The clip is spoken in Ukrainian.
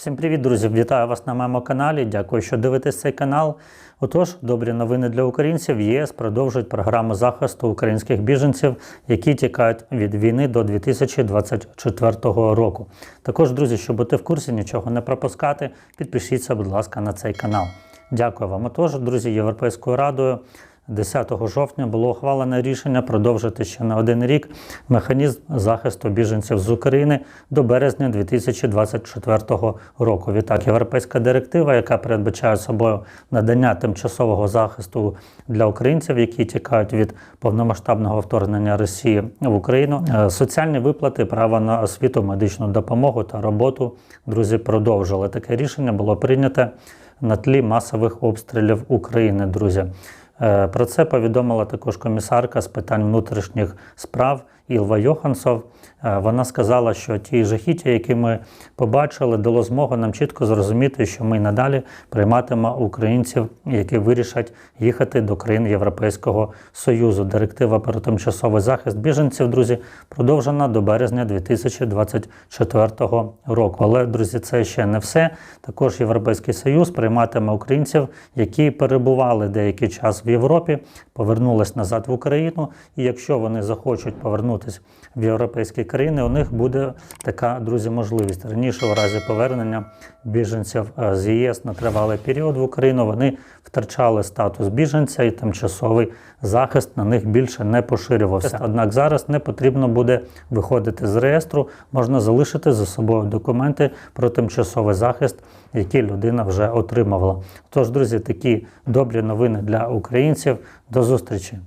Всім привіт, друзі! Вітаю вас на моєму каналі. Дякую, що дивитесь цей канал. Отож, добрі новини для українців. ЄС продовжують програму захисту українських біженців, які тікають від війни до 2024 року. Також, друзі, щоб бути в курсі, нічого не пропускати, підпишіться, будь ласка, на цей канал. Дякую вам. Отож, друзі, Європейською радою 10 жовтня було ухвалене рішення продовжити ще на один рік механізм захисту біженців з України до березня 2024 року. Відтак, європейська директива, яка передбачає собою надання тимчасового захисту для українців, які тікають від повномасштабного вторгнення Росії в Україну, е, соціальні виплати, право на освіту, медичну допомогу та роботу. Друзі, продовжили таке рішення було прийнято на тлі масових обстрілів України. Друзі. Е, Про це повідомила також комісарка з питань внутрішніх справ Ілва Йохансов. Е, Вона сказала, що ті жахіття, які ми побачили, дало змогу нам чітко зрозуміти, що ми надалі прийматимемо українців, які вирішать їхати до країн Європейського Союзу. Директива про тимчасовий захист біженців, друзі, продовжена до березня 2024 року. Але, друзі, це ще не все. Також Європейський Союз прийматиме українців, які перебували деякий час в Європі, повернулись назад в Україну. І якщо вони захочуть повернутися в європейські країни, у них буде така, друзі, можливість. Раніше, в разі повернення біженців е, з ЄС на тривалий період в Україну, вони втрачали статус біженця і тимчасовий захист на них більше не поширювався. Однак зараз не потрібно буде виходити з реєстру, можна залишити за собою документи про тимчасовий захист, які людина вже отримувала. Тож, друзі, такі добрі новини для українців. До зустрічі!